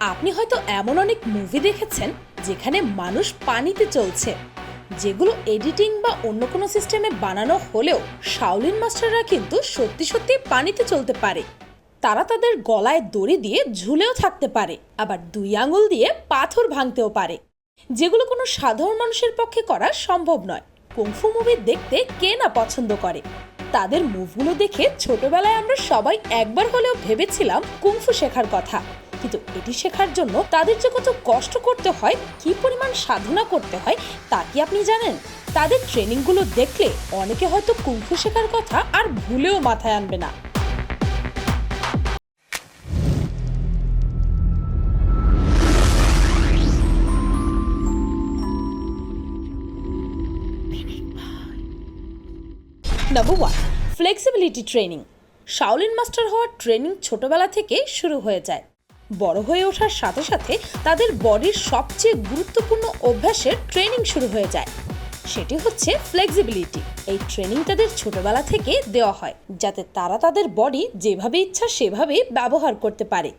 আপনি হয়তো এমন অনেক মুভি দেখেছেন যেখানে মানুষ পানিতে চলছে, যেগুলো এডিটিং বা অন্য কোনো সিস্টেমে বানানো হলেও শাওলিন মাস্টাররা কিন্তু সত্যি সত্যি পানিতে চলতে পারে। তারা তাদের গলায় দড়ি দিয়ে ঝুলেও থাকতে পারে, আবার দুই আঙুল দিয়ে পাথর ভাঙতেও পারে। যেগুলো কোনো সাধারণ মানুষের পক্ষে করা সম্ভব নয়। কুংফু মুভি দেখতে কে না পছন্দ করে? তাদের মুভগুলো দেখে ছোটবেলায় আমরা সবাই একবার হলেও ভেবেছিলাম কুংফু শেখার কথা। কিন্তু এটি শেখার জন্য তাদের যে কত কষ্ট করতে হয়, কি পরিমাণ সাধনা করতে হয়, তা কি আপনি জানেন? তাদের ট্রেনিংগুলো দেখলে অনেকে হয়তো কুংফু শেখার কথা আর ভুলেও মাথায় আনবে না। Number one flexibility training Shaolin master হওয়ার ট্রেনিং ছোটবেলা থেকে শুরু হয়ে যায়। বড় হয়ে ওঠার সাথে সাথে তাদের বডির সবচেয়ে গুরুত্বপূর্ণ অভ্যাসের ট্রেনিং শুরু হয়ে যায়। সেটি হচ্ছে ফ্লেক্সিবিলিটি এই ট্রেনিং তাদের ছোটবেলা থেকে দেওয়া হয়, যাতে তারা তাদের বডি যেভাবে ইচ্ছা সেভাবে ব্যবহার করতে পারে।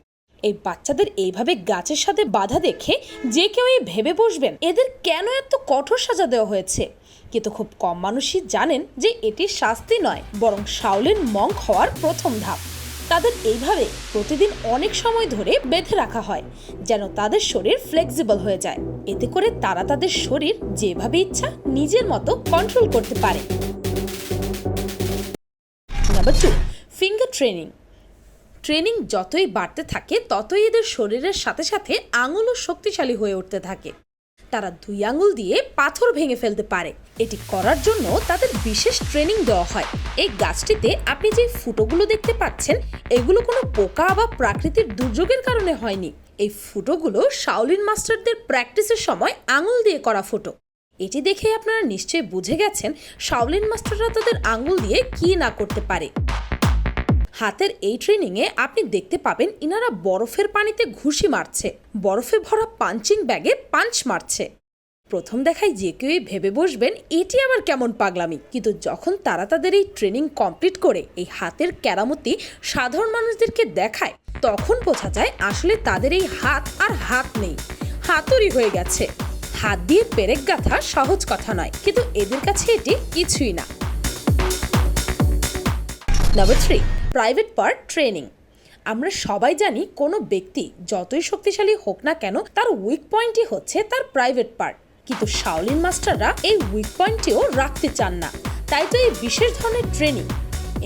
এই বাচ্চাদের এইভাবে গাছের সাথে বাধা দেখে যে কেউ এই ভেবে বসবেন, এদের কেন এত কঠোর সাজা দেওয়া হয়েছে? কিন্তু খুব কম মানুষই জানেন যে এটি শাস্তি নয়, বরং শাওলিন মঙ্ক হওয়ার প্রথম ধাপ। তাদের এইভাবে প্রতিদিন অনেক সময় ধরে বেঁধে রাখা হয়, যেন তাদের শরীর ফ্লেক্সিবল হয়ে যায়। এতে করে তারা তাদের শরীর যেভাবে ইচ্ছা নিজের মতো কন্ট্রোল করতে পারে। ফিঙ্গার ট্রেনিং ট্রেনিং যতই বাড়তে থাকে, ততই এদের শরীরের সাথে সাথে আঙুলও শক্তিশালী হয়ে উঠতে থাকে। তারা দুই আঙুল দিয়ে পাথর ভেঙে ফেলতে পারে। এটি করার জন্য তাদের বিশেষ ট্রেনিং দেওয়া হয়। এই গাছটিতে আপনি যে ফুটোগুলো দেখতে পাচ্ছেন, এগুলো কোনো পোকা বা প্রাকৃতিক দুর্যোগের কারণে হয়নি। এই ফুটোগুলো শাওলিন মাস্টারদের প্র্যাকটিসের সময় আঙুল দিয়ে করা ফুটো। এটি দেখে আপনারা নিশ্চয়ই বুঝে গেছেন শাওলিন মাস্টাররা তাদের আঙুল দিয়ে কি না করতে পারে। হাতের এই ট্রেনিংয়ে আপনি দেখতে পাবেন ইনারা বরফের পানিতে ঘুষি মারছে। বরফে ভরা পাঞ্চিং ব্যাগে পাঞ্চ মারছে। প্রথম দেখায় যে কেউই ভেবে বসবেন, এটি আবার কেমন পাগলামি? কিন্তু যখন তারা তাদের এই ট্রেনিং কমপ্লিট করে, এই হাতের কেরামতি সাধারণ মানুষদেরকে দেখায়, তখন বোঝা যায় আসলে তাদের এই হাত আর হাত নেই। হাতুড়ি হয়ে গেছে। হাত দিয়ে পেরেক গাথা সহজ কথা নয়, কিন্তু এদের কাছে এটি কিছুই না। Number three private part training আমরা সবাই জানি কোনো ব্যক্তি যতই শক্তিশালী হোক না কেন, তার উইক পয়েন্টই হচ্ছে তার প্রাইভেট পার্ট কিন্তু শাওলিন মাস্টাররা এই উইক পয়েন্টটিও রাখতে চান না। তাই তো এই বিশেষ ধরনের ট্রেনিং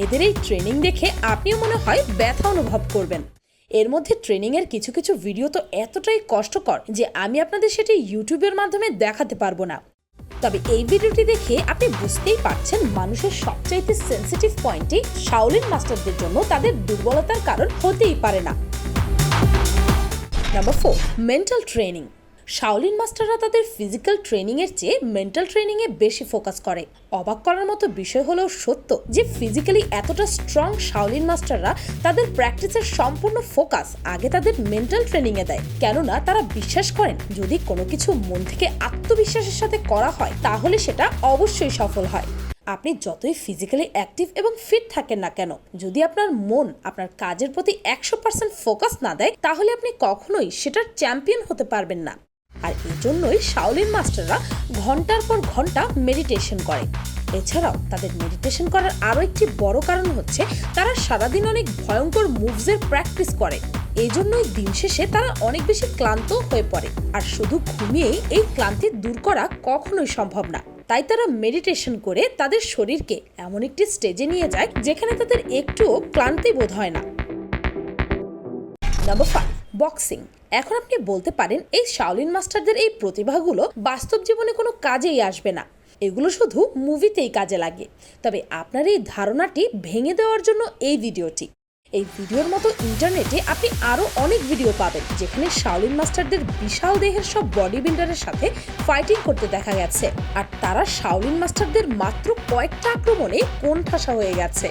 এদের এই ট্রেনিং দেখে আপনিও মনে হয় ব্যথা অনুভব করবেন। এর মধ্যে ট্রেনিংয়ের কিছু কিছু ভিডিও তো এতটাই কষ্টকর যে আমি আপনাদের সেটি ইউটিউবের মাধ্যমে দেখাতে পারব না। তবে এই ভিডিওটি দেখে আপনি বুঝতেই পারছেন মানুষের সবচাইতে সেন্সিটিভ পয়েন্টটি শাওলিন মাস্টারদের জন্য তাদের দুর্বলতার কারণ হতেই পারে না। Number four mental training Shaolin মাস্টাররা তাদের ফিজিক্যাল ট্রেনিংয়ের চেয়ে মেন্টাল ট্রেনিংয়ে বেশি ফোকাস করে। অবাক করার মতো বিষয় হলেও সত্য যে ফিজিক্যালি এতটা স্ট্রং শাওলিন মাস্টাররা তাদের প্র্যাকটিসের সম্পূর্ণ ফোকাস আগে তাদের মেন্টাল ট্রেনিংয়ে দেয়। কেননা তারা বিশ্বাস করেন, যদি কোনো কিছু মন থেকে আত্মবিশ্বাসের সাথে করা হয়, তাহলে সেটা অবশ্যই সফল হয়। আপনি যতই ফিজিক্যালি অ্যাক্টিভ এবং ফিট থাকেন না কেন, যদি আপনার মন আপনার কাজের প্রতি একশো পার্সেন্ট ফোকাস না দেয়, তাহলে আপনি কখনোই সেটার চ্যাম্পিয়ন হতে পারবেন না। আর এই জন্যই শাওলিন মাস্টাররা ঘণ্টার পর ঘণ্টা মেডিটেশন করে। এছাড়াও তাদের মেডিটেশন করার আরও একটি বড় কারণ হচ্ছে তারা সারাদিন অনেক ভয়ঙ্কর মুভসের প্র্যাকটিস করে। এই জন্যই দিন শেষে তারা অনেক বেশি ক্লান্ত হয়ে পড়ে। আর শুধু ঘুমিয়েই এই ক্লান্তি দূর করা কখনোই সম্ভব না। তাই তারা মেডিটেশন করে তাদের শরীরকে এমন একটি স্টেজে নিয়ে যায় যেখানে তাদের একটুও ক্লান্তি বোধ হয় না। Number five boxing. এখন আপনি বলতে পারেন, এই শাওলিন মাস্টারদের এই প্রতিভাগুলো বাস্তব জীবনে কোনো কাজেই আসবে না। এগুলো শুধু মুভিতেই কাজে লাগে। তবে আপনার এই ধারণাটি ভেঙে দেওয়ার জন্য এই ভিডিওটি। এই ভিডিওর মতো ইন্টারনেটে আপনি আরও অনেক ভিডিও পাবেন, যেখানে শাওলিন মাস্টারদের বিশাল দেহের সব বডি বিল্ডারের সাথে ফাইটিং করতে দেখা গেছে। আর তারা শাওলিন মাস্টারদের মাত্র কয়েকটা আক্রমণে কোণঠাসা হয়ে গেছে।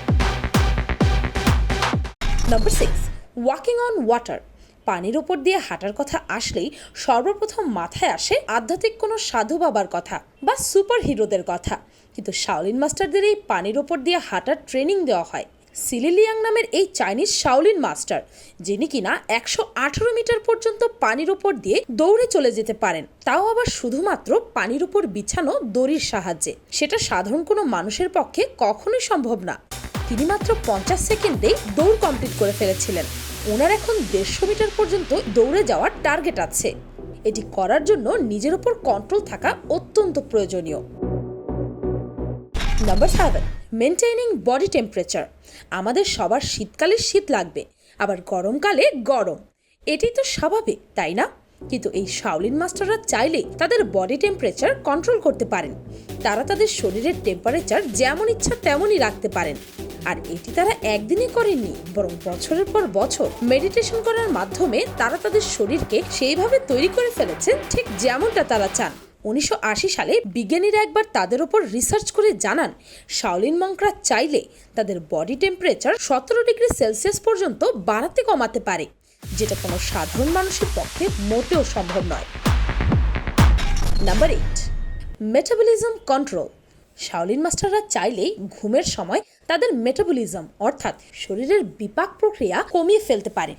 Number six walking on water পানির ওপর দিয়ে হাঁটার কথা আসলেই সর্বপ্রথম মাথায় আসে আধ্যাত্মিক কোনো সাধু বাবার কথা বা সুপার হিরোদের কথা। কিন্তু শাওলিন মাস্টারদের এই পানির ওপর দিয়ে হাঁটার ট্রেনিং দেওয়া হয়। সিলিলিয়াং নামের এই চাইনিজ শাওলিন মাস্টার, যিনি কিনা একশো আঠারো মিটার পর্যন্ত পানির ওপর দিয়ে দৌড়ে চলে যেতে পারেন, তাও আবার শুধুমাত্র পানির উপর বিছানো দড়ির সাহায্যে। সেটা সাধারণ কোনো মানুষের পক্ষে কখনোই সম্ভব না। তিনি মাত্র পঞ্চাশ সেকেন্ডেই দৌড় কমপ্লিট করে ফেলেছিলেন। ওনার এখন দেড়শো মিটার পর্যন্ত দৌড়ে যাওয়ার টার্গেট আছে। এটি করার জন্য নিজের উপর কন্ট্রোল থাকা অত্যন্ত প্রয়োজনীয়। Number seven maintaining body temperature আমাদের সবার শীতকালে শীত লাগবে, আবার গরমকালে গরম। এটি তো স্বাভাবিক, তাই না? কিন্তু এই শাওলিন মাস্টাররা চাইলেই তাদের বডি টেম্পারেচার কন্ট্রোল করতে পারেন। তারা তাদের শরীরের টেম্পারেচার যেমন ইচ্ছা তেমনই রাখতে পারেন। আর এটি তারা একদিনে করেননি, বরং বছরের পর বছর মেডিটেশন করার মাধ্যমে তারা তাদের শরীরকে সেইভাবে তৈরি করে ফেলেছেন, ঠিক যেমনটা তারা চান। উনিশশো আশি সালে বিজ্ঞানীরা একবার তাদের ওপর রিসার্চ করে জানান শাওলিন মঙ্করা চাইলে তাদের বডি টেম্পারেচার সতেরো ডিগ্রি সেলসিয়াস পর্যন্ত বাড়াতে কমাতে পারে, যেটা কোনো সাধারণ মানুষের পক্ষে মোটেও সম্ভব নয়। Number eight metabolism control Shaolin মাস্টাররা চাইলেই ঘুমের সময় তাদের মেটাবলিজম অর্থাৎ শরীরের বিপাক প্রক্রিয়া কমিয়ে ফেলতে পারে।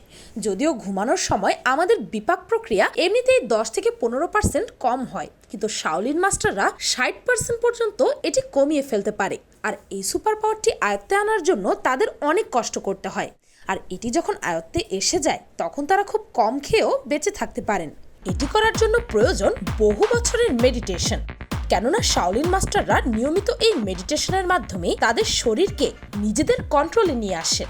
যদিও ঘুমানোর সময় আমাদের বিপাক প্রক্রিয়া এমনিতেই দশ থেকে পনেরো পার্সেন্ট কম হয়, কিন্তু শাওলিন মাস্টাররা ষাট পার্সেন্ট পর্যন্ত এটি কমিয়ে ফেলতে পারে। আর এই সুপার পাওয়ারটি আয়ত্তে আনার জন্য তাদের অনেক কষ্ট করতে হয়। আর এটি যখন আয়ত্তে এসে যায়, তখন তারা খুব কম খেয়েও বেঁচে থাকতে পারেন। এটি করার জন্য প্রয়োজন বহু বছরের মেডিটেশন কেননা শাওলিন মাস্টাররা নিয়মিত এই মেডিটেশনের মাধ্যমে তাদের শরীরকে নিজেদের কন্ট্রোলে নিয়ে আসেন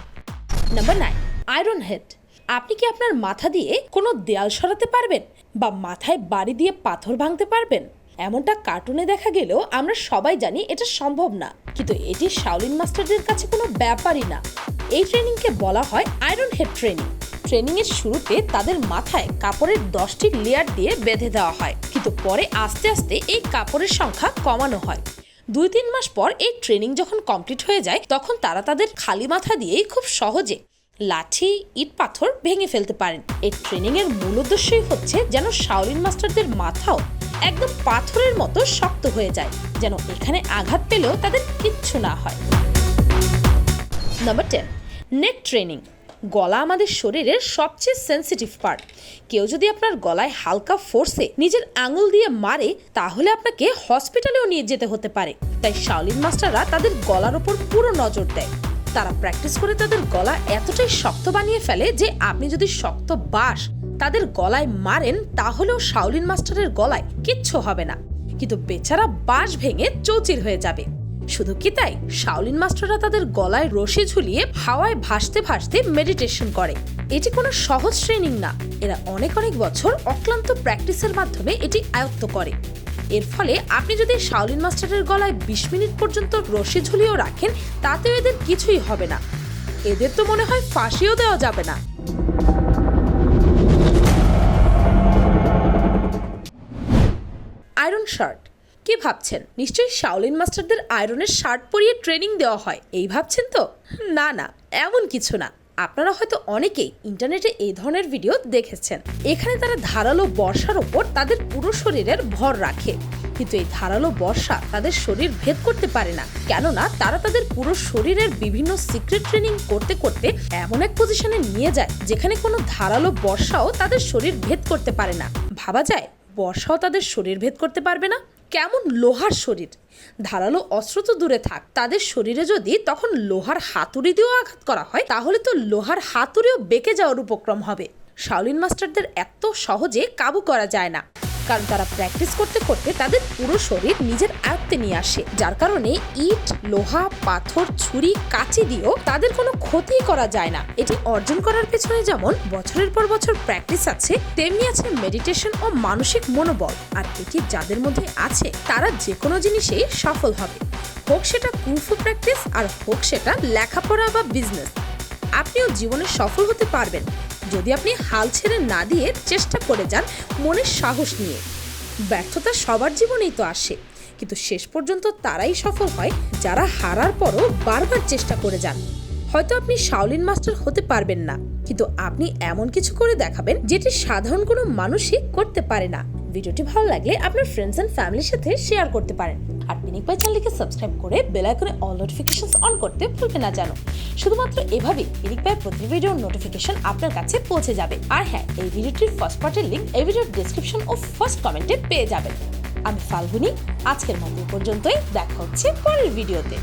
নাম্বার নাইন আয়রন হেড আপনি কি আপনার মাথা দিয়ে কোনো দেয়াল সরাতে পারবেন? বা মাথায় বাড়ি দিয়ে পাথর ভাঙতে পারবেন? এমনটা কার্টুনে দেখা গেলেও আমরা সবাই জানি এটা সম্ভব না। কিন্তু এটি শাওলিন মাস্টারদের কাছে কোনো ব্যাপারই না। এই ট্রেনিংকে বলা হয় আয়রন হেড ট্রেনিং ট্রেনিং এর শুরুতে তাদের মাথায় কাপড়ের দশটি লেয়ার দিয়ে বেঁধে দেওয়া হয়। কিন্তু পরে আস্তে আস্তে এই কাপড়ের সংখ্যা কমানো হয়। দুই তিন মাস পর এই ট্রেনিং যখন কমপ্লিট হয়ে যায়, তখন তারা তাদের খালি মাথা দিয়েই খুব সহজে লাঠি, ইট পাথর ভেঙে ফেলতে পারেন। এই ট্রেনিং এর মূল উদ্দেশ্যই হচ্ছে যেন শাওলিন মাস্টারদের মাথাও একদম পাথরের মতো শক্ত হয়ে যায়, যেন এখানে আঘাত পেলেও তাদের কিচ্ছু না হয়। নাম্বার টেন নেক ট্রেনিং গলা আমাদের শরীরের সবচেয়ে সেন্সিটিভ পার্ট কেউ যদি আপনার গলায় হালকা ফোর্সে নিজের আঙুল দিয়ে মারে, তাহলে আপনাকে হসপিটালেও নিয়ে যেতে হতে পারে। তাই শাওলিন মাস্টাররা তাদের গলার ওপর পুরো নজর দেয়। তারা প্র্যাকটিস করে তাদের গলা এতটাই শক্ত বানিয়ে ফেলে যে আপনি যদি শক্ত বাঁশ তাদের গলায় মারেন, তাহলেও শাওলিন মাস্টারের গলায় কিচ্ছু হবে না। কিন্তু বেচারা বাঁশ ভেঙে চৌচির হয়ে যাবে। শুধু কি তাই? শাওলিন মাস্টাররা তাদের গলায় রশি ঝুলিয়ে হাওয়ায় ভাসতে ভাসতে মেডিটেশন করে। এটি কোনো সহজ ট্রেনিং না। এরা অনেক অনেক বছর অক্লান্ত প্র্যাকটিসের মাধ্যমে এটি আয়ত্ত করে। এর ফলে আপনি যদি শাওলিন মাস্টারের গলায় বিশ মিনিট পর্যন্ত রশি ঝুলিয়েও রাখেন, তাতেও এদের কিছুই হবে না। এদের তো মনে হয় ফাঁসিও দেওয়া যাবে না। Iron shirt. কি ভাবছেন? নিশ্চয়ই শাওলিন মাস্টারদের আয়রনের শার্ট পরিয়ে ট্রেনিং দেওয়া হয়। এই ভাবছেন তো? না না, এমন কিছু না। আপনারা হয়তো অনেকেই ইন্টারনেটে এই ধরনের ভিডিও দেখেছেন। এখানে তারা ধারালো বর্ষার ওপর তাদের পুরো শরীরের ভর রাখে। কিন্তু এই ধারালো বর্ষা তাদের শরীর ভেদ করতে পারে না। কেননা তারা তাদের পুরো শরীরের বিভিন্ন সিক্রেট ট্রেনিং করতে করতে এমন এক পজিশনে নিয়ে যায়, যেখানে কোনো ধারালো বর্ষাও তাদের শরীর ভেদ করতে পারে না। ভাবা যায়? বর্ষাও তাদের শরীর ভেদ করতে পারবে না। কেমন লোহার শরীর? ধারালো অস্ত্র তো দূরে থাক, তাদের শরীরে যদি তখন লোহার হাতুড়ি দিয়েও আঘাত করা হয়, তাহলে তো লোহার হাতুড়িও বেঁকে যাওয়ার উপক্রম হবে। শাওলিন মাস্টারদের এত সহজে কাবু করা যায় না। কারণ তারা প্র্যাকটিস করতে করতে তাদের পুরো শরীর নিজের আয়ত্তে নিয়ে আসে। যার কারণে ইট, লোহা, পাথর, ছুরি, কাঁচি দিয়েও তাদের কোনো ক্ষতি করা যায় না। এটি অর্জন করার পেছনে যেমন বছরের পর বছর প্র্যাকটিস আছে, তেমনি আছে মেডিটেশন ও মানসিক মনোবল। আর এটি যাদের মধ্যে আছে, তারা যে কোনো জিনিসেই সফল হবে। হোক সেটা কুফু প্র্যাকটিস আর হোক সেটা লেখাপড়া বা বিজনেস আপনিও জীবনে সফল হতে পারবেন। যদি আপনি হাল ছেড়ে না দিয়ে চেষ্টা করে যান, মনের সাহস নিয়ে। ব্যর্থতা সবার জীবনেই তো আসে। কিন্তু শেষ পর্যন্ত তারাই সফল হয় যারা হারার পরও বারবার চেষ্টা করে যান। হয়তো আপনি শাওলিন মাস্টার হতে পারবেন না, কিন্তু আপনি এমন কিছু করে দেখাবেন যেটি সাধারণ কোনো মানুষই করতে পারে না। ভিডিওটি ভালো লাগলে আপনার ফ্রেন্ডস অ্যান্ড ফ্যামিলির সাথে শেয়ার করতে পারেন। আর পিনিক পাই চ্যানেলকে সাবস্ক্রাইব করে বেল আইকনে অল নোটিফিকেশনস অন করতে ভুলবে না জানো। শুধুমাত্র এভাবেই পিনিক পাই প্রতি ভিডিওর নোটিফিকেশন আপনার কাছে পৌঁছে যাবে। আর হ্যাঁ এই ভিডিওটির ফার্স্ট পার্টের লিঙ্ক এই ভিডিওর ডিসক্রিপশন ও ফার্স্ট কমেন্টে পেয়ে যাবেন। আমি ফাল্গুনি, আজকের মতো পর্যন্তই, দেখা হচ্ছে পরের ভিডিওতে